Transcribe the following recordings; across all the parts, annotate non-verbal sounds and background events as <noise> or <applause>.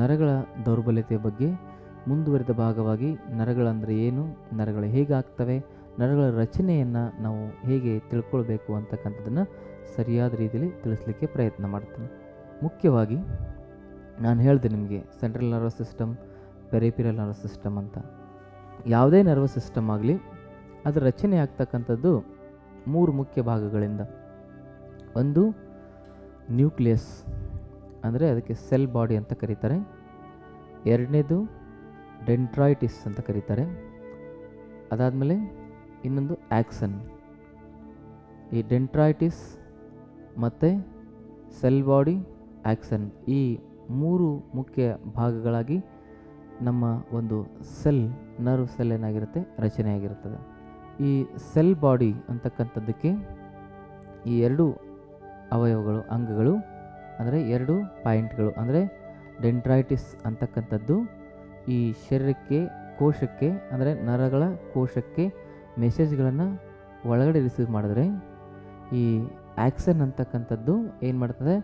ನರಗಳ ದೌರ್ಬಲ್ಯತೆಯ ಬಗ್ಗೆ ಮುಂದುವರೆದ ಭಾಗವಾಗಿ ನರಗಳಂದರೆ ಏನು, ನರಗಳು ಹೇಗಾಗ್ತವೆ ನರಗಳ ರಚನೆಯನ್ನು ನಾವು ಹೇಗೆ ತಿಳ್ಕೊಳ್ಬೇಕು ಅಂತಕ್ಕಂಥದ್ದನ್ನು ಸರಿಯಾದ ರೀತಿಯಲ್ಲಿ ತಿಳಿಸ್ಲಿಕ್ಕೆ ಪ್ರಯತ್ನ ಮಾಡ್ತೀನಿ. ಮುಖ್ಯವಾಗಿ ನಾನು ಹೇಳಿದೆ ನಿಮಗೆ central nervous system peripheral nervous system ಅಂತ. ಯಾವುದೇ ನರ್ವಸ್ ಸಿಸ್ಟಮ್ ಆಗಲಿ, ಅದರ ರಚನೆ ಆಗ್ತಕ್ಕಂಥದ್ದು ಮೂರು ಮುಖ್ಯ ಭಾಗಗಳಿಂದ. ಒಂದು ನ್ಯೂಕ್ಲಿಯಸ್ ಅಂದರೆ ಅದಕ್ಕೆ ಸೆಲ್ ಬಾಡಿ ಅಂತ ಕರೀತಾರೆ. ಎರಡನೇದು ಡೆಂಟ್ರಾಯ್ಟಿಸ್ ಅಂತ ಕರೀತಾರೆ. ಅದಾದಮೇಲೆ ಇನ್ನೊಂದು ಆ್ಯಕ್ಸನ್ ಈ ಡೆಂಟ್ರಾಯ್ಟಿಸ್ ಮತ್ತು ಸೆಲ್ ಬಾಡಿ ಆ್ಯಕ್ಸನ್ ಈ ಮೂರು ಮುಖ್ಯ ಭಾಗಗಳಾಗಿ ನಮ್ಮ ಒಂದು ಸೆಲ್, ನರ್ವ್ ಸೆಲ್ ಏನಾಗಿರುತ್ತೆ? ರಚನೆಯಾಗಿರುತ್ತದೆ ಈ ಸೆಲ್ ಬಾಡಿ ಅಂತಕ್ಕಂಥದ್ದಕ್ಕೆ ಈ ಎರಡು ಅವಯವಗಳು, ಅಂಗಗಳು ಅಂದರೆ ಎರಡು ಪಾಯಿಂಟ್ಗಳು, ಅಂದರೆ ಡೆಂಟ್ರೈಟಿಸ್ ಅಂತಕ್ಕಂಥದ್ದು ಈ ಶರೀರಕ್ಕೆ ಕೋಶಕ್ಕೆ, ಅಂದರೆ ನರಗಳ ಕೋಶಕ್ಕೆ ಮೆಸೇಜ್ಗಳನ್ನು ಒಳಗಡೆ ರಿಸೀವ್ ಮಾಡಿದ್ರೆ ಈ ಆ್ಯಕ್ಷನ್ ಅಂತಕ್ಕಂಥದ್ದು ಏನು ಮಾಡ್ತದೆ?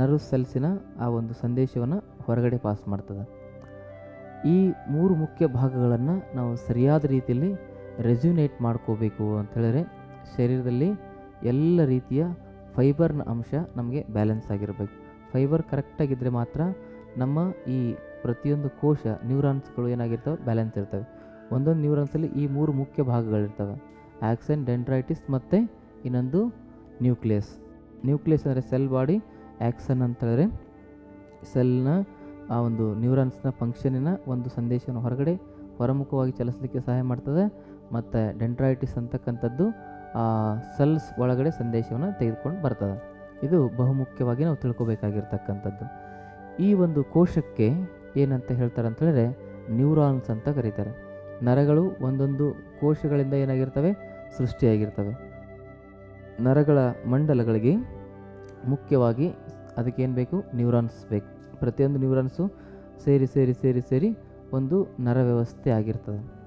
ನರ್ವ್ ಸೆಲ್ಸಿನ ಆ ಒಂದು ಸಂದೇಶವನ್ನು ಹೊರಗಡೆ ಪಾಸ್ ಮಾಡ್ತದೆ. ಈ ಮೂರು ಮುಖ್ಯ ಭಾಗಗಳನ್ನು ನಾವು ಸರಿಯಾದ ರೀತಿಯಲ್ಲಿ ರೆಸ್ಯುನೇಟ್ ಮಾಡ್ಕೋಬೇಕು ಅಂತ ಹೇಳಿದ್ರೆ ಶರೀರದಲ್ಲಿ ಎಲ್ಲ ರೀತಿಯ ಫೈಬರ್ನ ಅಂಶ ನಮಗೆ ಬ್ಯಾಲೆನ್ಸ್ ಆಗಿರಬೇಕು. ಫೈಬರ್ ಕರೆಕ್ಟಾಗಿದ್ದರೆ ಮಾತ್ರ ನಮ್ಮ ಈ ಪ್ರತಿಯೊಂದು ಕೋಶ ನ್ಯೂರಾನ್ಸ್ಗಳು ಏನಾಗಿರ್ತವೆ? ಬ್ಯಾಲೆನ್ಸ್ ಇರ್ತವೆ. ಒಂದೊಂದು ನ್ಯೂರಾನ್ಸಲ್ಲಿ ಈ ಮೂರು ಮುಖ್ಯ ಭಾಗಗಳಿರ್ತವೆ. ಆ್ಯಕ್ಸನ್ ಡೆಂಡ್ರೈಟಿಸ್ ಮತ್ತು ಇನ್ನೊಂದು ನ್ಯೂಕ್ಲಿಯಸ್. ನ್ಯೂಕ್ಲಿಯಸ್ ಅಂದರೆ ಸೆಲ್ ಬಾಡಿ ಆ್ಯಕ್ಸನ್ ಹೇಳಿದ್ರೆ ಸೆಲ್ನ ಆ ಒಂದು ನ್ಯೂರಾನ್ಸ್ನ ಫಂಕ್ಷನಿನ ಒಂದು ಸಂದೇಶವನ್ನು ಹೊರಗಡೆ ಹೊರಮುಖವಾಗಿ ಚಲಿಸಲಿಕ್ಕೆ ಸಹಾಯ ಮಾಡ್ತದೆ. ಮತ್ತು ಡೆಂಡ್ರೈಟಿಸ್ ಅಂತಕ್ಕಂಥದ್ದು ಆ, ಸೆಲ್ಸ್ ಒಳಗಡೆ ಸಂದೇಶವನ್ನು ತೆಗೆದುಕೊಂಡು ಬರ್ತದೆ. ಇದು ಬಹುಮುಖ್ಯವಾಗಿ ನಾವು ತಿಳ್ಕೊಬೇಕಾಗಿರ್ತಕ್ಕಂಥದ್ದು. ಈ ಒಂದು ಕೋಶಕ್ಕೆ ಏನಂತ ಹೇಳ್ತಾರೆ ಅಂತ ಹೇಳಿದ್ರೆ ನ್ಯೂರಾನ್ಸ್ ಅಂತ ಕರೀತಾರೆ. ನರಗಳು ಒಂದೊಂದು ಕೋಶಗಳಿಂದ ಏನಾಗಿರ್ತವೆ? ಸೃಷ್ಟಿಯಾಗಿರ್ತವೆ. ನರಗಳ ಮಂಡಲಗಳಿಗೆ ಮುಖ್ಯವಾಗಿ ಅದಕ್ಕೇನು ಬೇಕು? ನ್ಯೂರಾನ್ಸ್ ಬೇಕು. ಪ್ರತಿಯೊಂದು ನ್ಯೂರಾನ್ಸು ಸೇರಿ ಸೇರಿ ಸೇರಿ ಸೇರಿ ಒಂದು ನರ ವ್ಯವಸ್ಥೆ ಆಗಿರ್ತದೆ.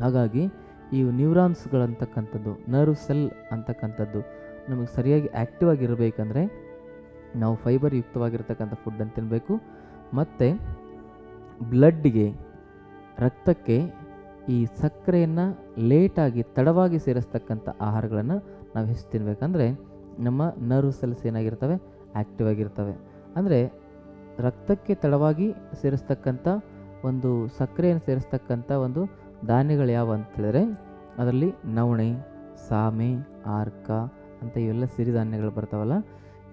ಹಾಗಾಗಿ ಈ ನ್ಯೂರಾನ್ಸ್ಗಳಂತಕ್ಕಂಥದ್ದು ನರ್ವ್ ಸೆಲ್ ಅಂತಕ್ಕಂಥದ್ದು ನಮಗೆ ಸರಿಯಾಗಿ ಆ್ಯಕ್ಟಿವ್ ಆಗಿರಬೇಕಂದ್ರೆ ನಾವು ಫೈಬರ್ ಯುಕ್ತವಾಗಿರ್ತಕ್ಕಂಥ ಫುಡ್ಡನ್ನು ತಿನ್ನಬೇಕು ಮತ್ತು ಬ್ಲಡ್ಗೆ ರಕ್ತಕ್ಕೆ ಈ ಸಕ್ಕರೆಯನ್ನು ಲೇಟಾಗಿ ತಡವಾಗಿ ಸೇರಿಸ್ತಕ್ಕಂಥ ಆಹಾರಗಳನ್ನು ನಾವು ಹೆಚ್ಚು ತಿನ್ನಬೇಕಂದ್ರೆ ನಮ್ಮ ನರ್ವ್ ಸೆಲ್ಸ್ ಏನಾಗಿರ್ತವೆ? ಆ್ಯಕ್ಟಿವ್ ಆಗಿರ್ತವೆ. ಅಂದರೆ ರಕ್ತಕ್ಕೆ ತಡವಾಗಿ ಸೇರಿಸ್ತಕ್ಕಂಥ ಒಂದು ಸಕ್ಕರೆಯನ್ನು ಸೇರಿಸ್ತಕ್ಕಂಥ ಒಂದು ಧಾನ್ಯಗಳು ಯಾವ ಅಂತ ಹೇಳಿದ್ರೆ ಅದರಲ್ಲಿ ನವಣೆ, ಸಾಮೆ, ಆರ್ಕ ಅಂತ ಇವೆಲ್ಲ ಸಿರಿಧಾನ್ಯಗಳು ಬರ್ತಾವಲ್ಲ,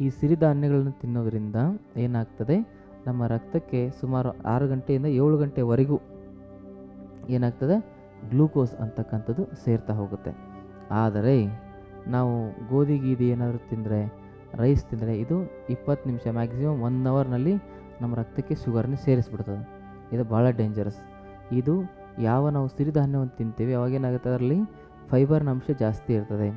ಈ ಸಿರಿಧಾನ್ಯಗಳನ್ನು ತಿನ್ನೋದ್ರಿಂದ ಏನಾಗ್ತದೆ, ನಮ್ಮ ರಕ್ತಕ್ಕೆ ಸುಮಾರು ಆರು ಗಂಟೆಯಿಂದ ಏಳು ಗಂಟೆವರೆಗೂ ಏನಾಗ್ತದೆ, ಗ್ಲೂಕೋಸ್ ಅಂತಕ್ಕಂಥದ್ದು ಸೇರ್ತಾ ಹೋಗುತ್ತೆ. ಆದರೆ ನಾವು ಗೋಧಿ ಗೀದಿ ಏನಾದರೂ ತಿಂದರೆ, ರೈಸ್ ತಿಂದರೆ ಇದು ಇಪ್ಪತ್ತು ನಿಮಿಷ ಮ್ಯಾಕ್ಸಿಮಮ್ ಒನ್ ಅವರ್ನಲ್ಲಿ ನಮ್ಮ ರಕ್ತಕ್ಕೆ ಶುಗರ್ನ ಸೇರಿಸ್ಬಿಡ್ತದೆ. ಇದು ಭಾಳ ಡೇಂಜರಸ್ ಇದು ಯಾವ ನಾವು ಸಿರಿಧಾನ್ಯವನ್ನು ತಿಂತೀವಿ ಅವಾಗೇನಾಗುತ್ತೆ ಅದರಲ್ಲಿ ಫೈಬರ್ನ ಅಂಶ ಜಾಸ್ತಿ ಇರ್ತದೆ.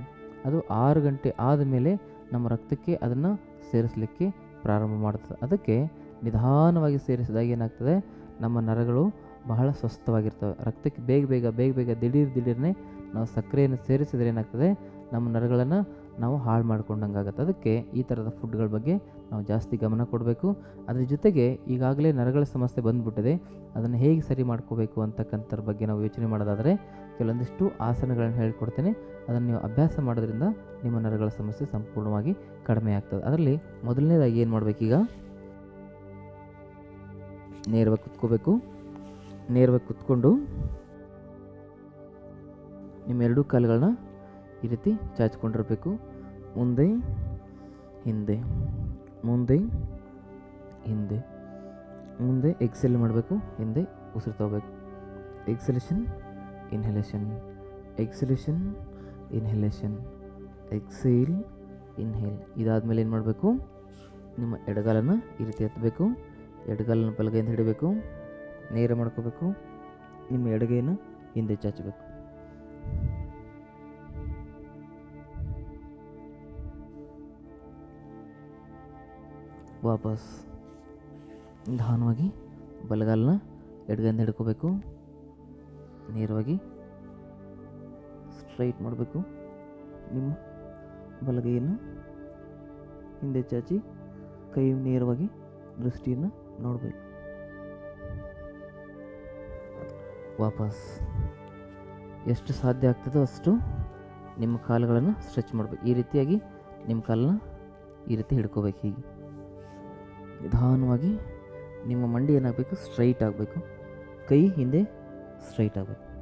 ಅದು ಆರು ಗಂಟೆ ಆದಮೇಲೆ ನಮ್ಮ ರಕ್ತಕ್ಕೆ ಅದನ್ನು ಸೇರಿಸಲಿಕ್ಕೆ ಪ್ರಾರಂಭ ಮಾಡ್ತದೆ. ಅದಕ್ಕೆ ನಿಧಾನವಾಗಿ ಸೇರಿಸಿದಾಗ ಏನಾಗ್ತದೆ, ನಮ್ಮ ನರಗಳು ಬಹಳ ಸ್ವಸ್ಥವಾಗಿರ್ತವೆ. ರಕ್ತಕ್ಕೆ ಬೇಗ ಬೇಗ ಬೇಗ ಬೇಗ ದಿಢೀರ್ ದಿಢೀರ್ನೆ ನಾವು ಸಕ್ಕರೆಯನ್ನು ಸೇರಿಸಿದ್ರೆ ಏನಾಗ್ತದೆ, ನಮ್ಮ ನರಗಳನ್ನು ನಾವು ಹಾಳು ಮಾಡ್ಕೊಂಡಂಗೆ ಆಗುತ್ತೆ. ಅದಕ್ಕೆ ಈ ಥರದ ಫುಡ್ಗಳ ಬಗ್ಗೆ ನಾವು ಜಾಸ್ತಿ ಗಮನ ಕೊಡಬೇಕು. ಅದ್ರ ಜೊತೆಗೆ ಈಗಾಗಲೇ ನರಗಳ ಸಮಸ್ಯೆ ಬಂದ್ಬಿಟ್ಟಿದೆ. ಅದನ್ನು ಹೇಗೆ ಸರಿ ಮಾಡ್ಕೋಬೇಕು ಅಂತಕ್ಕಂಥರ ಬಗ್ಗೆ ನಾವು ಯೋಚನೆ ಮಾಡೋದಾದರೆ ಕೆಲವೊಂದಿಷ್ಟು ಆಸನಗಳನ್ನು ಹೇಳ್ಕೊಡ್ತೇನೆ. ಅದನ್ನು ನೀವು ಅಭ್ಯಾಸ ಮಾಡೋದ್ರಿಂದ ನಿಮ್ಮ ನರಗಳ ಸಮಸ್ಯೆ ಸಂಪೂರ್ಣವಾಗಿ ಕಡಿಮೆ ಆಗ್ತದೆ. ಅದರಲ್ಲಿ ಮೊದಲನೇದಾಗಿ ಏನು ಮಾಡಬೇಕೀಗ? ನೇರವಾಗಿ ಕುತ್ಕೋಬೇಕು. ನೇರವಾಗಿ ಕುತ್ಕೊಂಡು ನಿಮ್ಮೆರಡೂ ಕಾಲುಗಳನ್ನ ಈ ರೀತಿ ಚಾಚಿಕೊಂಡಿರಬೇಕು ಮುಂದೆ, ಹಿಂದೆ ಮುಂದೆ ಹಿಂದೆ, ಮುಂದೆ ಎಕ್ಸೆಲ್ ಮಾಡಬೇಕು, ಹಿಂದೆ ಉಸಿರು ತಗೋಬೇಕು. Exhalation inhalation exhalation inhalation exhale inhale ಇದಾದಮೇಲೆ ಏನು ಮಾಡಬೇಕು? ನಿಮ್ಮ ಎಡಗಾಲನ್ನು ಈ ರೀತಿ ಎತ್ತಬೇಕು. ಎಡಗಾಲನ್ನು ಬಲಗೈಯಿಂದ ಹಿಡಬೇಕು. ನೇರ ಮಾಡ್ಕೋಬೇಕು. ನಿಮ್ಮ ಎಡಗೈನ ಹಿಂದೆ ಚಾಚಬೇಕು. ವಾಪಸ್ ನಿಧಾನವಾಗಿ ಬಲಗಾಲನ್ನ ಎಡ್ಗಂದು ಹಿಡ್ಕೋಬೇಕು. ನೇರವಾಗಿ ಸ್ಟ್ರೈಟ್ ಮಾಡಬೇಕು. ನಿಮ್ಮ ಬಲಗೈಯನ್ನು ಹಿಂದೆ ಚಾಚಿ ಕೈ ನೇರವಾಗಿ ದೃಷ್ಟಿಯನ್ನು ನೋಡಬೇಕು. ವಾಪಸ್ ಎಷ್ಟು ಸಾಧ್ಯ ಆಗ್ತದೋ ಅಷ್ಟು ನಿಮ್ಮ ಕಾಲುಗಳನ್ನು ಸ್ಟ್ರೆಚ್ ಮಾಡಬೇಕು. ಈ ರೀತಿಯಾಗಿ ನಿಮ್ಮ ಕಾಲನ್ನ ಈ ರೀತಿ ಹಿಡ್ಕೋಬೇಕು ಹೀಗೆ. ನಿಧಾನವಾಗಿ ನಿಮ್ಮ ಮಂಡಿ ಏನಾಗಬೇಕು? ಸ್ಟ್ರೈಟ್ ಆಗಬೇಕು. ಕೈ ಹಿಂದೆ ಸ್ಟ್ರೈಟ್ ಆಗಬೇಕು.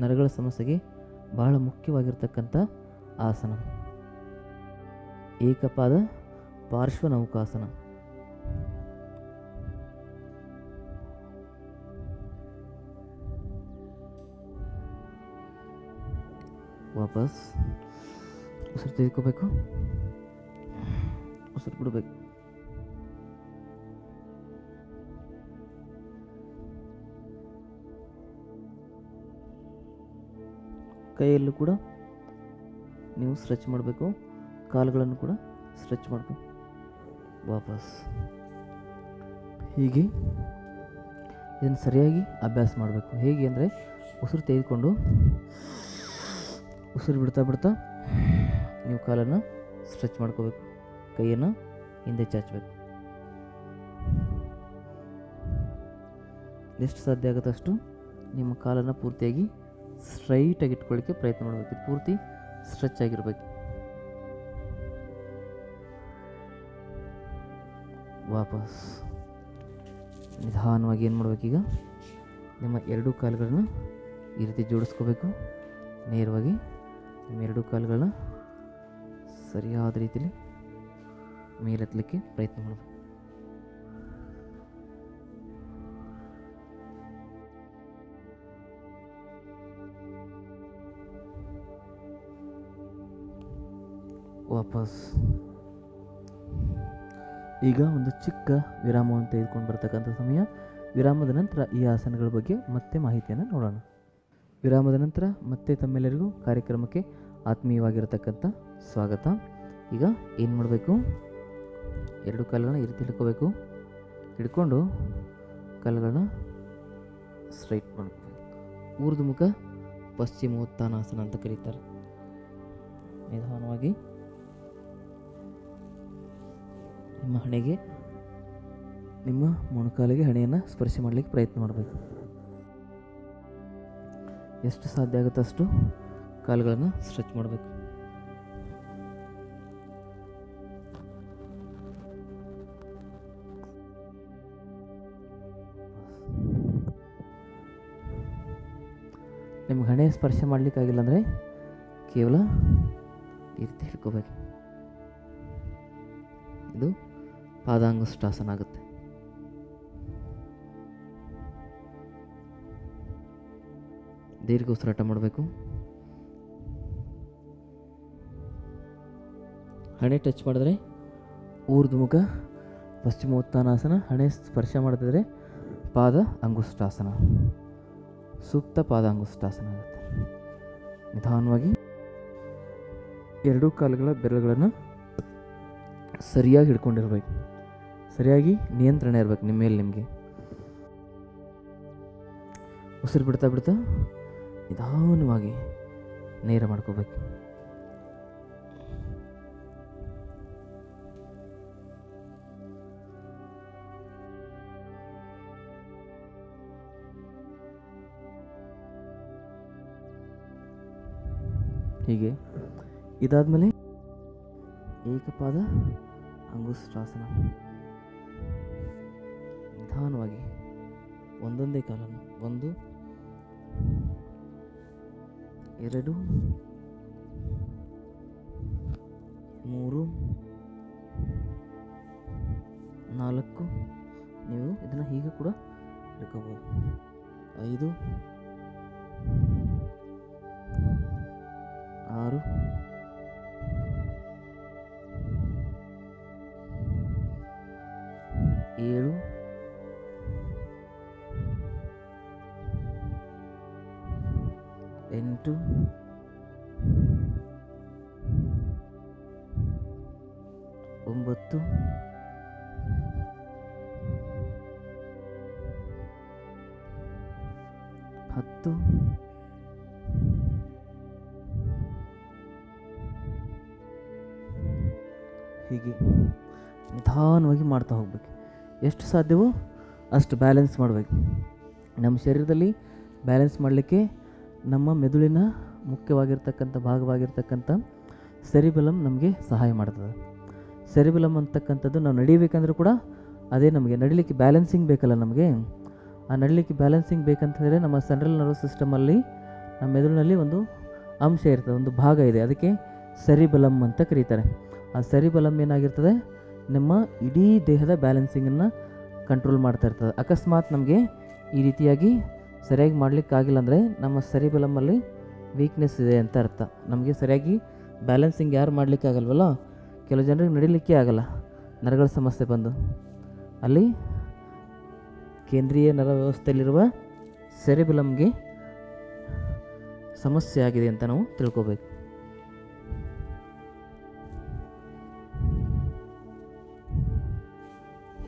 ನರಗಳ ಸಮಸ್ಯೆಗೆ ಬಹಳ ಮುಖ್ಯವಾಗಿರ್ತಕ್ಕಂಥ ಆಸನ. ಏಕಪಾದ ಪಾರ್ಶ್ವನೌಕಾಸನ. ವಾಪಸ್ ಉಸಿರು ತೆಗೆದುಕೋಬೇಕು. ಉಸಿರು ಬಿಡಬೇಕು. ಕೈಯಲ್ಲೂ ಕೂಡ ನೀವು ಸ್ಟ್ರೆಚ್ ಮಾಡಬೇಕು, ಕಾಲುಗಳನ್ನು ಕೂಡ ಸ್ಟ್ರೆಚ್ ಮಾಡಬೇಕು. ವಾಪಸ್. ಹೀಗೆ ಇದನ್ನು ಸರಿಯಾಗಿ ಅಭ್ಯಾಸ ಮಾಡಬೇಕು. ಹೇಗೆ ಅಂದರೆ ಉಸಿರು ತೆಗೆದುಕೊಂಡು ಉಸಿರು ಬಿಡ್ತಾ ಬಿಡ್ತಾ ನೀವು ಕಾಲನ್ನು ಸ್ಟ್ರೆಚ್ ಮಾಡ್ಕೋಬೇಕು. ಕೈಯನ್ನು ಹಿಂದೆ ಚಾಚಬೇಕು. ಎಷ್ಟು ಸಾಧ್ಯ ಆಗುತ್ತಷ್ಟು ನಿಮ್ಮ ಕಾಲನ್ನು ಪೂರ್ತಿಯಾಗಿ ಸ್ಟ್ರೈಟಾಗಿ ಇಟ್ಕೊಳ್ಳಿಕ್ಕೆ ಪ್ರಯತ್ನ ಮಾಡಬೇಕು. ಪೂರ್ತಿ ಸ್ಟ್ರೆಚ್ ಆಗಿರಬೇಕು. ವಾಪಸ್ ನಿಧಾನವಾಗಿ ಏನು ಮಾಡಬೇಕೀಗ ನಿಮ್ಮ ಎರಡೂ ಕಾಲುಗಳನ್ನು ಈ ರೀತಿ ಜೋಡಿಸ್ಕೋಬೇಕು. ನೇರವಾಗಿ ನಿಮ್ಮ ಎರಡು ಕಾಲುಗಳನ್ನ ಸರಿಯಾದ ರೀತಿಯಲ್ಲಿ ಮೇಲೆತ್ತಲಿಕ್ಕೆ ಪ್ರಯತ್ನ ಮಾಡಬೇಕು. ವಾಪಸ್. ಈಗ ಒಂದು ಚಿಕ್ಕ ವಿರಾಮವನ್ನು ತೆಗೆದುಕೊಂಡು ಬರ್ತಕ್ಕಂಥ ಸಮಯ. ವಿರಾಮದ ನಂತರ ಈ ಆಸನಗಳ ಬಗ್ಗೆ ಮತ್ತೆ ಮಾಹಿತಿಯನ್ನು ನೋಡೋಣ. ವಿರಾಮದ ನಂತರ ಮತ್ತೆ ತಮ್ಮೆಲ್ಲರಿಗೂ ಕಾರ್ಯಕ್ರಮಕ್ಕೆ ಆತ್ಮೀಯವಾಗಿರತಕ್ಕಂಥ ಸ್ವಾಗತ. ಈಗ ಏನು ಮಾಡಬೇಕು? ಎರಡು ಕಾಲುಗಳನ್ನ ಈ ರೀತಿ ಹಿಡ್ಕೋಬೇಕು. ಹಿಡ್ಕೊಂಡು ಕಾಲುಗಳನ್ನ ಸ್ಟ್ರೈಟ್ ಮಾಡಬೇಕು ಊರ್ದು ಮುಖ ಪಶ್ಚಿಮೋತ್ಥಾನಾಸನ ಅಂತ ಕರೀತಾರೆ. ನಿಧಾನವಾಗಿ. ನಿಮ್ಮ ಹಣೆಗೆ, ನಿಮ್ಮ ಮೊಣಕಾಲಿಗೆ ಹಣೆಯನ್ನು ಸ್ಪರ್ಶ ಮಾಡಲಿಕ್ಕೆ ಪ್ರಯತ್ನ ಮಾಡಬೇಕು. ಎಷ್ಟು ಸಾಧ್ಯ ಆಗುತ್ತೆ ಅಷ್ಟು ಕಾಲುಗಳನ್ನು ಸ್ಟ್ರೆಚ್ ಮಾಡಬೇಕು. ನಿಮ್ಗೆ ಹಣೆ ಸ್ಪರ್ಶ ಮಾಡಲಿಕ್ಕಾಗಿಲ್ಲ ಅಂದರೆ ಕೇವಲ ಈ ರೀತಿ ಹಿಡ್ಕೋಬೇಕು ಇದು ಪಾದಾಂಗುಷ್ಟಾಸನ ಆಗುತ್ತೆ ದೀರ್ಘ ಉಸಿರಾಟ ಮಾಡಬೇಕು. ಹಣೆ ಟಚ್ ಮಾಡಿದ್ರೆ ಊರ್ಧ್ವಮುಖ ಪಶ್ಚಿಮೋತ್ಥಾನಾಸನ, ಹಣೆ ಸ್ಪರ್ಶ ಮಾಡಿದ್ರೆ ಪಾದ ಅಂಗುಷ್ಟಾಸನ ಸೂಕ್ತ ಪಾದ ಅಂಗುಷ್ಟಾಸನ ಆಗುತ್ತೆ. ನಿಧಾನವಾಗಿ ಎರಡೂ ಕಾಲುಗಳ ಬೆರಳುಗಳನ್ನು ಸರಿಯಾಗಿ ಹಿಡ್ಕೊಂಡಿರ್ಬೇಕು. ಸರಿಯಾಗಿ ನಿಯಂತ್ರಣ ಇರಬೇಕು ನಿಮ್ಮ ಮೇಲೆ ನಿಮಗೆ. ಉಸಿರು ಬಿಡ್ತಾ ಬಿಡ್ತಾ ನಿಧಾನವಾಗಿ ನೇರ ಮಾಡ್ಕೋಬೇಕು. ಹೀಗೆ ಇದಾದಮೇಲೆ ಏಕಪಾದ ಅಂಗುಷ್ಟಾಸನ ನಿಧಾನವಾಗಿ ಒಂದೊಂದೇ ಕಾಲನ್ನು ಒಂದು ಎರಡು ಮೂರು ನಾಲ್ಕು. ನೀವು ಇದನ್ನು ಹೀಗೆ ಕೂಡ ಹಿಡ್ಕೋಬೋದು ಐದು ಆರು ಹೀಗೆ ನಿಧಾನವಾಗಿ ಮಾಡ್ತಾ ಹೋಗ್ಬೇಕು. ಎಷ್ಟು ಸಾಧ್ಯವೋ ಅಷ್ಟು ಬ್ಯಾಲೆನ್ಸ್ ಮಾಡಬೇಕು. ನಮ್ಮ ಶರೀರದಲ್ಲಿ ಬ್ಯಾಲೆನ್ಸ್ ಮಾಡಲಿಕ್ಕೆ ನಮ್ಮ ಮೆದುಳಿನ ಮುಖ್ಯವಾಗಿರ್ತಕ್ಕಂಥ ಭಾಗವಾಗಿರ್ತಕ್ಕಂಥ ಸೆರಿಬಲಮ್ ನಮಗೆ ಸಹಾಯ ಮಾಡ್ತದೆ. ಸೆರಿಬಲಮ್ ಅಂತಕ್ಕಂಥದ್ದು ನಾವು ನಡಿಬೇಕಂದ್ರೂ ಕೂಡ ಅದೇ ನಮಗೆ ನಡಿಲಿಕ್ಕೆ ಬ್ಯಾಲೆನ್ಸಿಂಗ್ ಬೇಕಲ್ಲ ನಮಗೆ. ಆ ನಡಿಲಿಕ್ಕೆ ಬ್ಯಾಲೆನ್ಸಿಂಗ್ ಬೇಕಂತಂದರೆ ನಮ್ಮ ಸೆಂಟ್ರಲ್ ನರ್ವಸ್ ಸಿಸ್ಟಮಲ್ಲಿ ನಮ್ಮ ಮೆದುಳಿನಲ್ಲಿ ಒಂದು ಅಂಶ ಇರ್ತದೆ, ಒಂದು ಭಾಗ ಇದೆ. ಅದಕ್ಕೆ ಸರಿಬಲಮ್ ಅಂತ ಕರೀತಾರೆ. ಆ ಸರಿಬಲಮ್ ಏನಾಗಿರ್ತದೆ? ನಮ್ಮ ಇಡೀ ದೇಹದ ಬ್ಯಾಲೆನ್ಸಿಂಗನ್ನು ಕಂಟ್ರೋಲ್ ಮಾಡ್ತಾ ಇರ್ತದೆ. ಅಕಸ್ಮಾತ್ ನಮಗೆ ಈ ರೀತಿಯಾಗಿ ಸರಿಯಾಗಿ ಮಾಡಲಿಕ್ಕಾಗಿಲ್ಲ ಅಂದರೆ ನಮ್ಮ ಸರಿಬಲಮಲ್ಲಿ ವೀಕ್ನೆಸ್ ಇದೆ ಅಂತ ಅರ್ಥ. ನಮಗೆ ಸರಿಯಾಗಿ ಬ್ಯಾಲೆನ್ಸಿಂಗ್ ಯಾರು ಮಾಡಲಿಕ್ಕಾಗಲ್ವಲ್ಲ ಕೆಲವು ಜನರಿಗೆ ನಡಿಲಿಕ್ಕೆ ಆಗಲ್ಲ. ನರಗಳ ಸಮಸ್ಯೆ ಬಂದು. ಅಲ್ಲಿ ಕೇಂದ್ರೀಯ ನರ ವ್ಯವಸ್ಥೆಯಲ್ಲಿರುವ ಸೆರೆಬಿಲಮ್ಗೆ ಸಮಸ್ಯೆ ಆಗಿದೆ ಅಂತ ನಾವು ತಿಳ್ಕೊಬೇಕು.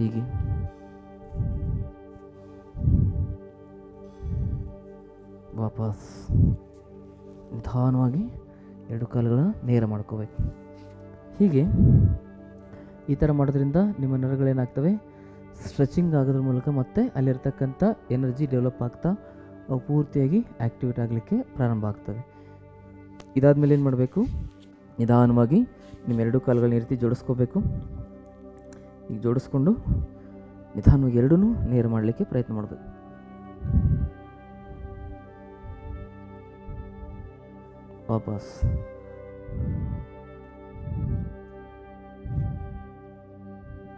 ಹೀಗೆ. ವಾಪಸ್ ನಿಧಾನವಾಗಿ ಎರಡು ಕಾಲುಗಳನ್ನ ನೇರ ಮಾಡ್ಕೋಬೇಕು. ಹೀಗೆ ಈ ಥರ ಮಾಡೋದ್ರಿಂದ ನಿಮ್ಮ ನರಗಳೇನಾಗ್ತವೆ ಸ್ಟ್ರೆಚಿಂಗ್ ಆಗೋದ್ರ ಮೂಲಕ ಮತ್ತೆ ಅಲ್ಲಿರ್ತಕ್ಕಂಥ ಎನರ್ಜಿ ಡೆವಲಪ್ ಆಗ್ತಾ ಅವು ಪೂರ್ತಿಯಾಗಿ ಆ್ಯಕ್ಟಿವೇಟ್ ಆಗಲಿಕ್ಕೆ ಪ್ರಾರಂಭ ಆಗ್ತವೆ. ಇದಾದಮೇಲೆ ಏನು ಮಾಡಬೇಕು? ನಿಧಾನವಾಗಿ ನಿಮ್ಮ ಎರಡು ಕಾಲುಗಳನ್ನ ಈ ರೀತಿ ಜೋಡಿಸ್ಕೋಬೇಕು. ಈಗ ಜೋಡಿಸ್ಕೊಂಡು ನಿಧಾನವಾಗಿ ಎರಡೂ ನೇರ ಮಾಡಲಿಕ್ಕೆ ಪ್ರಯತ್ನ ಮಾಡಬೇಕು ವಾಪಸ್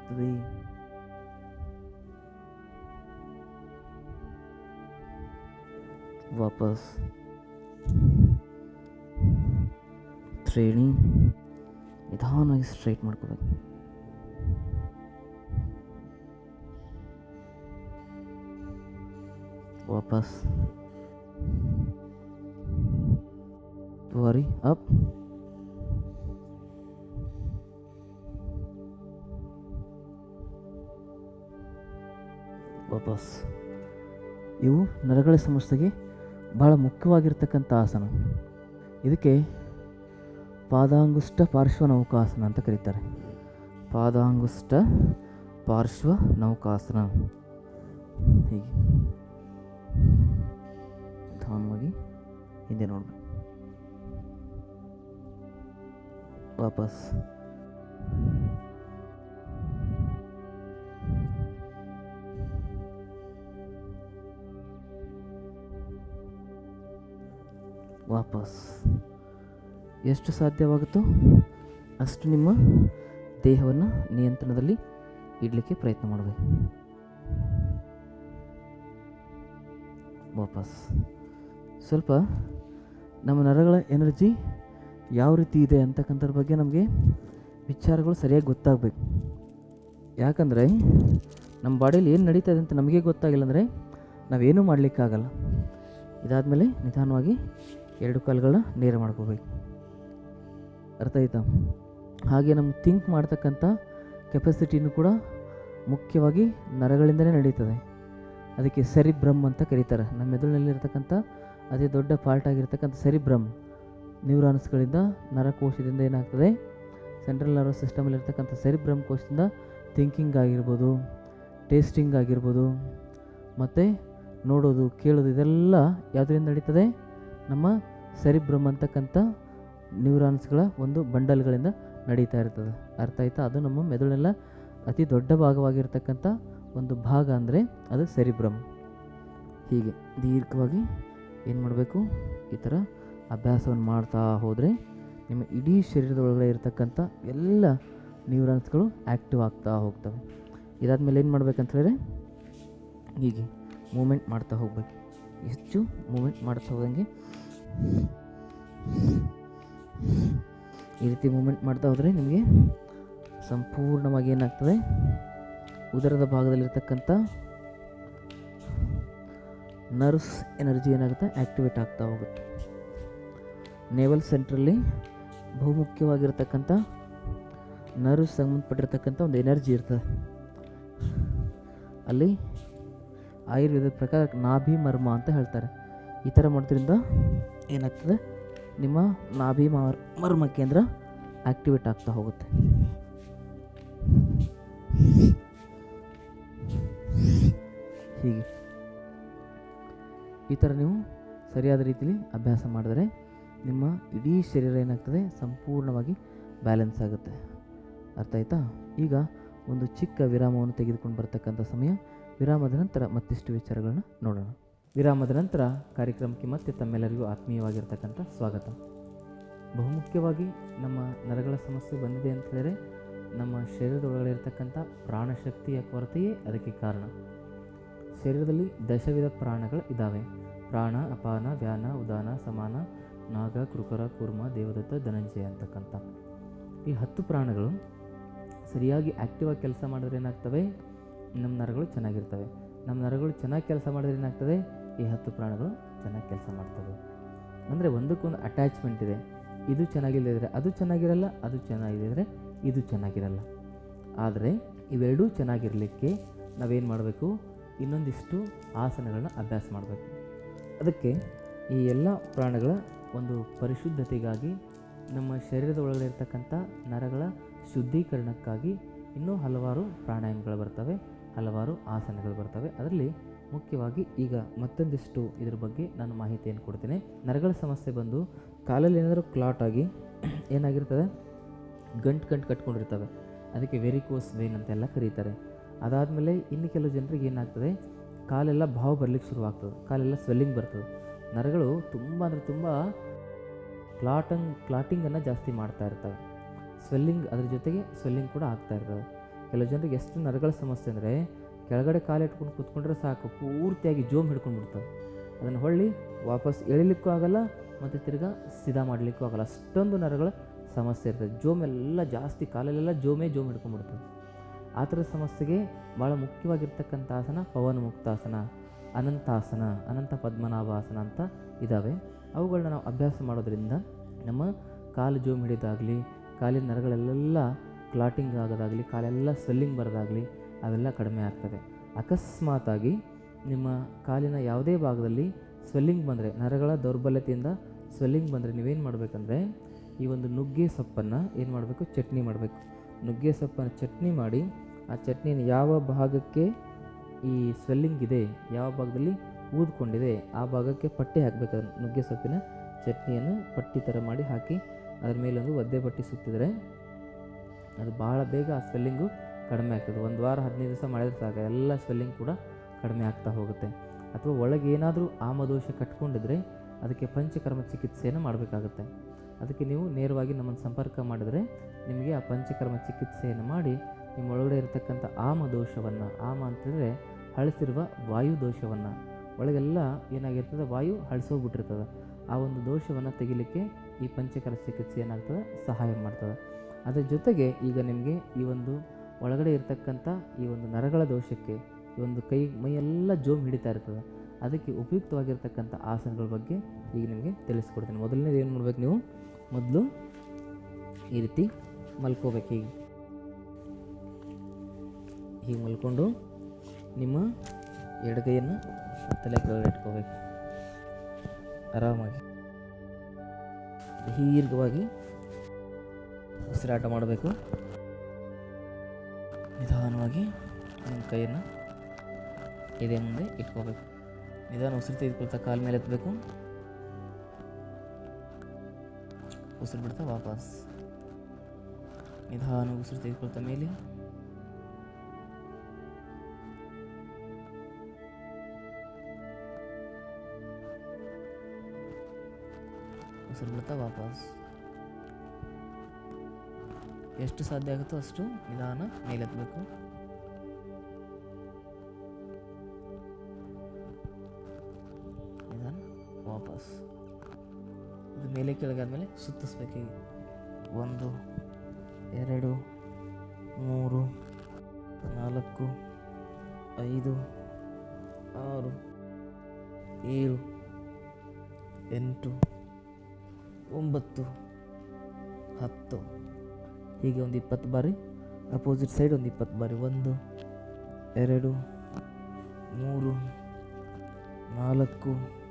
three, ವಾಪಸ್ ಶ್ರೇಣಿ ನಿಧಾನವಾಗಿ ಸ್ಟ್ರೈಟ್ ಮಾಡ್ಕೋಬೇಕು ವಾಪಸ್ ತ್ವರಿ ಅಪ್ ವಾಪಸ್ ಇವು ನರಗಳ ಸಮಸ್ಯೆಗೆ ಭಾಳ ಮುಖ್ಯವಾಗಿರ್ತಕ್ಕಂಥ ಆಸನ. ಇದಕ್ಕೆ ಪಾದಾಂಗುಷ್ಟ ಪಾರ್ಶ್ವ ನೌಕಾಸನ ಅಂತ ಕರೀತಾರೆ. ಪಾದಾಂಗುಷ್ಟ ಪಾರ್ಶ್ವ ನೌಕಾಸನ. ಹೀಗೆ. ಹಿಂದೆ ನೋಡಬೇಕು. ವಾಪಸ್. ವಾಪಸ್. ಎಷ್ಟು ಸಾಧ್ಯವಾಗುತ್ತೋ ಅಷ್ಟು ನಿಮ್ಮ ದೇಹವನ್ನು ನಿಯಂತ್ರಣದಲ್ಲಿ ಇಡಲಿಕ್ಕೆ ಪ್ರಯತ್ನ ಮಾಡಬೇಕು. ವಾಪಸ್. ಸ್ವಲ್ಪ ನಮ್ಮ ನರಗಳ ಎನರ್ಜಿ ಯಾವ ರೀತಿ ಇದೆ ಅಂತಕ್ಕಂಥದ್ರ ಬಗ್ಗೆ ನಮಗೆ ವಿಚಾರಗಳು ಸರಿಯಾಗಿ ಗೊತ್ತಾಗಬೇಕು. ಯಾಕಂದರೆ ನಮ್ಮ ಬಾಡಿಯಲ್ಲಿ ಏನು ನಡೀತದೆ ಅಂತ ನಮಗೆ ಗೊತ್ತಾಗಿಲ್ಲ ಅಂದರೆ ನಾವೇನೂ ಮಾಡಲಿಕ್ಕಾಗಲ್ಲ. ಇದಾದಮೇಲೆ ನಿಧಾನವಾಗಿ ಎರಡು ಕಾಲುಗಳನ್ನ ನೇರ ಮಾಡ್ಕೋಬೇಕು. ಅರ್ಥ ಆಯ್ತಾ? ಹಾಗೆ ನಮ್ಮ ಥಿಂಕ್ ಮಾಡ್ತಕ್ಕಂಥ ಕೆಪಾಸಿಟಿನೂ ಕೂಡ ಮುಖ್ಯವಾಗಿ ನರಗಳಿಂದಲೇ ನಡೀತದೆ. ಅದಕ್ಕೆ ಸರಿ ಬ್ರಹ್ಮ್ ಅಂತ ಕರೀತಾರೆ. ನಮ್ಮ ಮೆದುಳಿನಲ್ಲಿರ್ತಕ್ಕಂಥ ಅತಿ ದೊಡ್ಡ ಪಾರ್ಟ್ ಆಗಿರ್ತಕ್ಕಂಥ ಸೆರಿಬ್ರಮ್ ನ್ಯೂರಾನ್ಸ್ಗಳಿಂದ ನರಕೋಶದಿಂದ ಏನಾಗ್ತದೆ? ಸೆಂಟ್ರಲ್ ನರ್ವಸ್ ಸಿಸ್ಟಮಲ್ಲಿರ್ತಕ್ಕಂಥ ಸೆರಿಬ್ರಮ್ ಕೋಶದಿಂದ ಥಿಂಕಿಂಗ್ ಆಗಿರ್ಬೋದು ಟೇಸ್ಟಿಂಗ್ ಆಗಿರ್ಬೋದು, ಮತ್ತು ನೋಡೋದು, ಕೇಳೋದು ಇದೆಲ್ಲ ಯಾವುದರಿಂದ ನಡೀತದೆ? ನಮ್ಮ ಸೆರಿಬ್ರಮ್ ಅಂತಕ್ಕಂಥ ನ್ಯೂರಾನ್ಸ್ಗಳ ಒಂದು ಬಂಡಲ್ಗಳಿಂದ ನಡೀತಾ ಇರ್ತದೆ. ಅರ್ಥ ಆಯ್ತಾ? ಅದು ನಮ್ಮ ಮೆದುಳಿನೆಲ್ಲ ಅತಿ ದೊಡ್ಡ ಭಾಗವಾಗಿರ್ತಕ್ಕಂಥ ಒಂದು ಭಾಗ ಅಂದರೆ ಅದು ಸೆರಿಬ್ರಮ್ ಹೀಗೆ ದೀರ್ಘವಾಗಿ ಏನು ಮಾಡಬೇಕು? ಈ ಥರ ಅಭ್ಯಾಸವನ್ನು ಮಾಡ್ತಾ ಹೋದರೆ ನಿಮ್ಮ ಇಡೀ ಶರೀರದೊಳಗಡೆ ಇರತಕ್ಕಂಥ ಎಲ್ಲ ನ್ಯೂರಾನ್ಸ್ಗಳು ಆ್ಯಕ್ಟಿವ್ ಆಗ್ತಾ ಹೋಗ್ತವೆ. ಇದಾದಮೇಲೆ ಏನು ಮಾಡ್ಬೇಕಂತ ಹೇಳಿದ್ರೆ, ಹೀಗೆ ಮೂಮೆಂಟ್ ಮಾಡ್ತಾ ಹೋಗ್ಬೇಕು. ಹೆಚ್ಚು ಮೂಮೆಂಟ್ ಮಾಡ್ತಾ ಹೋದಂಗೆ ಈ ರೀತಿ ಮೂಮೆಂಟ್ ಮಾಡ್ತಾ ಹೋದರೆ ನಿಮಗೆ ಸಂಪೂರ್ಣವಾಗಿ ಏನಾಗ್ತದೆ? ಉದರದ ಭಾಗದಲ್ಲಿರ್ತಕ್ಕಂಥ ನರ್ವ್ಸ್ ಎನರ್ಜಿ ಏನಾಗುತ್ತೆ? ಆ್ಯಕ್ಟಿವೇಟ್ ಆಗ್ತಾ ಹೋಗುತ್ತೆ. ನೇವಲ್ ಸೆಂಟ್ರಲ್ಲಿ ಬಹುಮುಖ್ಯವಾಗಿರ್ತಕ್ಕಂಥ ನರ್ವ್ ಸಂಬಂಧಪಟ್ಟಿರ್ತಕ್ಕಂಥ ಒಂದು ಎನರ್ಜಿ ಇರ್ತದೆ. ಅಲ್ಲಿ ಆಯುರ್ವೇದದ ಪ್ರಕಾರ ನಾಭಿ ಮರ್ಮ ಅಂತ ಹೇಳ್ತಾರೆ. ಈ ಥರ ಮಾಡೋದ್ರಿಂದ ಏನಾಗ್ತದೆ? ನಿಮ್ಮ ನಾಭಿ ಮರ್ ಮರ್ಮ ಕೇಂದ್ರ ಆ್ಯಕ್ಟಿವೇಟ್ ಆಗ್ತಾ ಹೋಗುತ್ತೆ. ಹೀಗೆ. ಈ ಥರ ನೀವು ಸರಿಯಾದ ರೀತಿಯಲ್ಲಿ ಅಭ್ಯಾಸ ಮಾಡಿದರೆ ನಿಮ್ಮ ಇಡೀ ಶರೀರ ಏನಾಗ್ತದೆ? ಸಂಪೂರ್ಣವಾಗಿ ಬ್ಯಾಲೆನ್ಸ್ ಆಗುತ್ತೆ. ಅರ್ಥ ಆಯ್ತಾ? ಈಗ ಒಂದು ಚಿಕ್ಕ ವಿರಾಮವನ್ನು ತೆಗೆದುಕೊಂಡು ಬರ್ತಕ್ಕಂಥ ಸಮಯ. ವಿರಾಮದ ನಂತರ ಮತ್ತಿಷ್ಟು ವಿಚಾರಗಳನ್ನ ನೋಡೋಣ. ವಿರಾಮದ ನಂತರ ಕಾರ್ಯಕ್ರಮಕ್ಕೆ ಮತ್ತೆ ತಮ್ಮೆಲ್ಲರಿಗೂ ಆತ್ಮೀಯವಾಗಿರ್ತಕ್ಕಂಥ ಸ್ವಾಗತ. ಬಹುಮುಖ್ಯವಾಗಿ ನಮ್ಮ ನರಗಳ ಸಮಸ್ಯೆ ಬಂದಿದೆ ಅಂತ ಹೇಳಿದರೆ ನಮ್ಮ ಶರೀರದೊಳಗಡೆ ಇರತಕ್ಕಂಥ ಪ್ರಾಣಶಕ್ತಿಯ ಕೊರತೆಯೇ ಅದಕ್ಕೆ ಕಾರಣ. ಶರೀರದಲ್ಲಿ ದಶವಿಧ ಪ್ರಾಣಗಳು ಇದ್ದಾವೆ. ಪ್ರಾಣ, ಅಪಾನ, ವ್ಯಾನ, ಉದಾನ, ಸಮಾನ, ನಾಗ ಕೃಕರ ಕೂರ್ಮ, ದೇವದತ್ತ, ಧನಂಜಯ ಅಂತಕ್ಕಂಥ. ಈ ಹತ್ತು ಪ್ರಾಣಗಳು ಸರಿಯಾಗಿ ಆ್ಯಕ್ಟಿವ್ ಆಗಿ ಕೆಲಸ ಮಾಡಿದ್ರೆ ಏನಾಗ್ತವೆ? ನಮ್ಮ ನರಗಳು ಚೆನ್ನಾಗಿರ್ತವೆ. ನಮ್ಮ ನರಗಳು ಚೆನ್ನಾಗಿ ಕೆಲಸ ಮಾಡಿದ್ರೆ ಏನಾಗ್ತದೆ? ಈ ಹತ್ತು ಪ್ರಾಣಗಳು ಚೆನ್ನಾಗಿ ಕೆಲಸ ಮಾಡ್ತವೆ. ಅಂದರೆ ಒಂದಕ್ಕೊಂದು ಅಟ್ಯಾಚ್ಮೆಂಟ್ ಇದೆ. ಇದು ಚೆನ್ನಾಗಿಲ್ಲದಿದ್ರೆ ಅದು ಚೆನ್ನಾಗಿರಲ್ಲ, ಅದು ಚೆನ್ನಾಗಿದ್ದರೆ ಇದು ಚೆನ್ನಾಗಿರಲ್ಲ. ಆದರೆ ಇವೆರಡೂ ಚೆನ್ನಾಗಿರಲಿಕ್ಕೆ ನಾವೇನು ಮಾಡಬೇಕು? ಇನ್ನೊಂದಿಷ್ಟು ಆಸನಗಳನ್ನ ಅಭ್ಯಾಸ ಮಾಡಬೇಕು. ಅದಕ್ಕೆ ಈ ಎಲ್ಲ ಪ್ರಾಣಗಳ ಒಂದು ಪರಿಶುದ್ಧತೆಗಾಗಿ, ನಮ್ಮ ಶರೀರದ ಒಳಗಡೆ ಇರ್ತಕ್ಕಂಥ ನರಗಳ ಶುದ್ಧೀಕರಣಕ್ಕಾಗಿ ಇನ್ನೂ ಹಲವಾರು ಪ್ರಾಣಾಯಾಮಗಳು ಬರ್ತವೆ, ಹಲವಾರು ಆಸನಗಳು ಬರ್ತವೆ. ಅದರಲ್ಲಿ ಮುಖ್ಯವಾಗಿ ಈಗ ಮತ್ತೊಂದಿಷ್ಟು ಇದ್ರ ಬಗ್ಗೆ ನಾನು ಮಾಹಿತಿಯನ್ನು ಕೊಡ್ತೇನೆ. ನರಗಳ ಸಮಸ್ಯೆ ಬಂದು ಕಾಲಲ್ಲಿ ಏನಾದರೂ ಕ್ಲಾಟ್ ಆಗಿ <clears throat> ಏನಾಗಿರ್ತದೆ? ಗಂಟು ಗಂಟು ಕಟ್ಕೊಂಡಿರ್ತವೆ. ಅದಕ್ಕೆ ವೆರಿಕೋಸ್ ವೇನ್ ಅಂತೆಲ್ಲ ಕರೀತಾರೆ. ಅದಾದಮೇಲೆ ಇನ್ನು ಕೆಲವು ಜನರಿಗೆ ಏನಾಗ್ತದೆ? ಕಾಲೆಲ್ಲ ಭಾವ ಬರಲಿಕ್ಕೆ ಶುರುವಾಗ್ತದೆ, ಕಾಲೆಲ್ಲ ಸ್ವೆಲ್ಲಿಂಗ್ ಬರ್ತದೆ. ನರಗಳು ತುಂಬ ಅಂದರೆ ತುಂಬ ಕ್ಲಾಟಂಗ್ ಕ್ಲಾಟಿಂಗನ್ನು ಜಾಸ್ತಿ ಮಾಡ್ತಾ ಇರ್ತವೆ. ಸ್ವೆಲ್ಲಿಂಗ್ ಅದ್ರ ಜೊತೆಗೆ ಸ್ವೆಲ್ಲಿಂಗ್ ಕೂಡ ಆಗ್ತಾ ಇರ್ತವೆ ಕೆಲವು ಜನರಿಗೆ ಎಷ್ಟು ನರಗಳ ಸಮಸ್ಯೆ ಅಂದರೆ ಕೆಳಗಡೆ ಕಾಲಿಟ್ಕೊಂಡು ಕೂತ್ಕೊಂಡ್ರೆ ಸಾಕು, ಪೂರ್ತಿಯಾಗಿ ಜೋಮ್ ಹಿಡ್ಕೊಂಡು ಬಿಡ್ತವೆ. ಅದನ್ನು ಹೊಳ್ಳಿ ವಾಪಸ್ ಎಳಿಲಿಕ್ಕೂ ಆಗಲ್ಲ, ಮತ್ತು ತಿರ್ಗಾ ಸಿದಾ ಮಾಡಲಿಕ್ಕೂ ಆಗಲ್ಲ. ಅಷ್ಟೊಂದು ನರಗಳ ಸಮಸ್ಯೆ ಇರ್ತದೆ. ಜೋಮೆಲ್ಲ ಜಾಸ್ತಿ ಕಾಲಲ್ಲೆಲ್ಲ ಜೋಮೇ ಜೋಮ್ ಹಿಡ್ಕೊಂಡ್ಬಿಡ್ತದೆ. ಆ ಥರದ ಸಮಸ್ಯೆಗೆ ಭಾಳ ಮುಖ್ಯವಾಗಿರ್ತಕ್ಕಂಥ ಆಸನ ಪವನ ಮುಕ್ತಾಸನ, ಅನಂತಾಸನ, ಅನಂತ ಪದ್ಮನಾಭಾಸನ ಅಂತ ಇದ್ದಾವೆ ಅವುಗಳನ್ನ ನಾವು ಅಭ್ಯಾಸ ಮಾಡೋದ್ರಿಂದ ನಮ್ಮ ಕಾಲು ಜೋಮ್ ಹಿಡಿದಾಗಲಿ ಕಾಲಿನ ನರಗಳೆಲ್ಲ ಕ್ಲಾಟಿಂಗ್ ಆಗೋದಾಗಲಿ, ಕಾಲೆಲ್ಲ ಸ್ವೆಲ್ಲಿಂಗ್ ಬರೋದಾಗಲಿ ಅವೆಲ್ಲ ಕಡಿಮೆ ಆಗ್ತದೆ. ಅಕಸ್ಮಾತಾಗಿ ನಿಮ್ಮ ಕಾಲಿನ ಯಾವುದೇ ಭಾಗದಲ್ಲಿ ಸ್ವೆಲ್ಲಿಂಗ್ ಬಂದರೆ, ನರಗಳ ದೌರ್ಬಲ್ಯತೆಯಿಂದ ಸ್ವೆಲ್ಲಿಂಗ್ ಬಂದರೆ ನೀವೇನು ಮಾಡಬೇಕಂದ್ರೆ, ಈ ಒಂದು ನುಗ್ಗೆ ಸೊಪ್ಪನ್ನು ಏನು ಮಾಡಬೇಕು, ಚಟ್ನಿ ಮಾಡಬೇಕು. ನುಗ್ಗೆ ಸೊಪ್ಪನ್ನು ಚಟ್ನಿ ಮಾಡಿ, ಆ ಚಟ್ನಿನ ಯಾವ ಭಾಗಕ್ಕೆ ಈ ಸ್ವೆಲ್ಲಿಂಗ್ ಇದೆ, ಯಾವ ಭಾಗದಲ್ಲಿ ಊದ್ಕೊಂಡಿದೆ, ಆ ಭಾಗಕ್ಕೆ ಪಟ್ಟಿ ಹಾಕಬೇಕು. ನುಗ್ಗೆ ಸೊಪ್ಪಿನ ಚಟ್ನಿಯನ್ನು ಪಟ್ಟಿ ಥರ ಮಾಡಿ ಹಾಕಿ, ಅದ್ರ ಮೇಲೊಂದು ಒದ್ದೆ ಪಟ್ಟಿ ಸುತ್ತಿದರೆ ಅದು ಭಾಳ ಬೇಗ ಆ ಸ್ವೆಲ್ಲಿಂಗು ಕಡಿಮೆ ಆಗ್ತದೆ. ಒಂದು ವಾರ, ಹದಿನೈದು ದಿವಸ ಮಾಡಿದ್ರೆ ಸಾಕು, ಎಲ್ಲ ಸ್ವೆಲ್ಲಿಂಗ್ ಕೂಡ ಕಡಿಮೆ ಆಗ್ತಾ ಹೋಗುತ್ತೆ. ಅಥವಾ ಒಳಗೆ ಏನಾದರೂ ಆಮದೋಷ ಕಟ್ಕೊಂಡಿದ್ರೆ ಅದಕ್ಕೆ ಪಂಚಕರ್ಮ ಚಿಕಿತ್ಸೆಯನ್ನು ಮಾಡಬೇಕಾಗುತ್ತೆ. ಅದಕ್ಕೆ ನೀವು ನೇರವಾಗಿ ನಮ್ಮನ್ನು ಸಂಪರ್ಕ ಮಾಡಿದ್ರೆ ನಿಮಗೆ ಆ ಪಂಚಕರ್ಮ ಚಿಕಿತ್ಸೆಯನ್ನು ಮಾಡಿ ನಿಮ್ಮ ಒಳಗಡೆ ಇರತಕ್ಕಂಥ ಆಮ ದೋಷವನ್ನು, ಆಮ ಅಂತಂದರೆ ಹಳಸಿರುವ ವಾಯು ದೋಷವನ್ನು. ಒಳಗೆಲ್ಲ ಏನಾಗಿರ್ತದೆ? ವಾಯು ಹಳಸೋಗ್ಬಿಟ್ಟಿರ್ತದೆ ಆ ಒಂದು ದೋಷವನ್ನು ತೆಗಿಲಿಕ್ಕೆ ಈ ಪಂಚಕರ ಚಿಕಿತ್ಸೆ ಏನಾಗ್ತದೆ? ಸಹಾಯ ಮಾಡ್ತದೆ. ಅದರ ಜೊತೆಗೆ ಈಗ ನಿಮಗೆ ಈ ಒಂದು ಒಳಗಡೆ ಇರತಕ್ಕಂಥ ಈ ಒಂದು ನರಗಳ ದೋಷಕ್ಕೆ, ಈ ಒಂದು ಕೈ, ಮೈಯೆಲ್ಲ ಜೋಮ್ ಹಿಡಿತಾ ಇರ್ತದೆ. ಅದಕ್ಕೆ ಉಪಯುಕ್ತವಾಗಿರ್ತಕ್ಕಂಥ ಆಸನಗಳ ಬಗ್ಗೆ ಈಗ ನಿಮಗೆ ತಿಳಿಸ್ಕೊಡ್ತೀನಿ. ಮೊದಲನೇದು ಏನು ಮಾಡ್ಬೇಕು ನೀವು? ಮೊದಲು ಈ ರೀತಿ ಮಲ್ಕೋಬೇಕು ಹೀಗೆ. ಹೀಗೆ ಮಲ್ಕೊಂಡು ನಿಮ್ಮ ಎಡಗೈಯನ್ನು ತಲೆ ಕೆಳಗೆ ಇಟ್ಕೋಬೇಕು. ಆರಾಮಾಗಿ. ದೀರ್ಘವಾಗಿ ಉಸಿರಾಟ ಮಾಡಬೇಕು. ನಿಧಾನವಾಗಿ ನಿಮ್ಮ ಕೈಯನ್ನು ಎದೆ ಮುಂದೆ ಇಟ್ಕೋಬೇಕು. ನಿಧಾನ ಉಸಿರು ತೆಗೆದುಕೊಳ್ತಾ ಕಾಲ ಮೇಲೆ ಎತ್ತಬೇಕು. ಉಸಿರು ಬಿಡ್ತಾ ವಾಪಸ್. ನಿಧಾನ ಉಸಿರು ತೆಗೆದುಕೊಳ್ತಾ ಮೇಲೆ. ಉಸಿರು ಬಿಡ್ತಾ ವಾಪಸ್. ಎಷ್ಟು ಸಾಧ್ಯ ಆಗುತ್ತೋ ಅಷ್ಟು ನಿಧಾನ ಮೇಲೆತ್ತಬೇಕು. ನಿಧಾನ ವಾಪಸ್. ಮೇಲೆ ಕೆಳಗಾದ್ಮೇಲೆ ಸುತ್ತಿಸ್ಬೇಕು ಒಂದು, ಎರಡು, ಮೂರು, ನಾಲ್ಕು, ಐದು, ಆರು, ಏಳು, ಎಂಟು, ಒಂಬತ್ತು, ಹತ್ತು. ಹೀಗೆ ಒಂದು ಇಪ್ಪತ್ತು ಬಾರಿ, ಅಪೋಸಿಟ್ ಸೈಡ್ ಒಂದು ಇಪ್ಪತ್ತು ಬಾರಿ. ಒಂದು, ಎರಡು, ಮೂರು, ನಾಲ್ಕು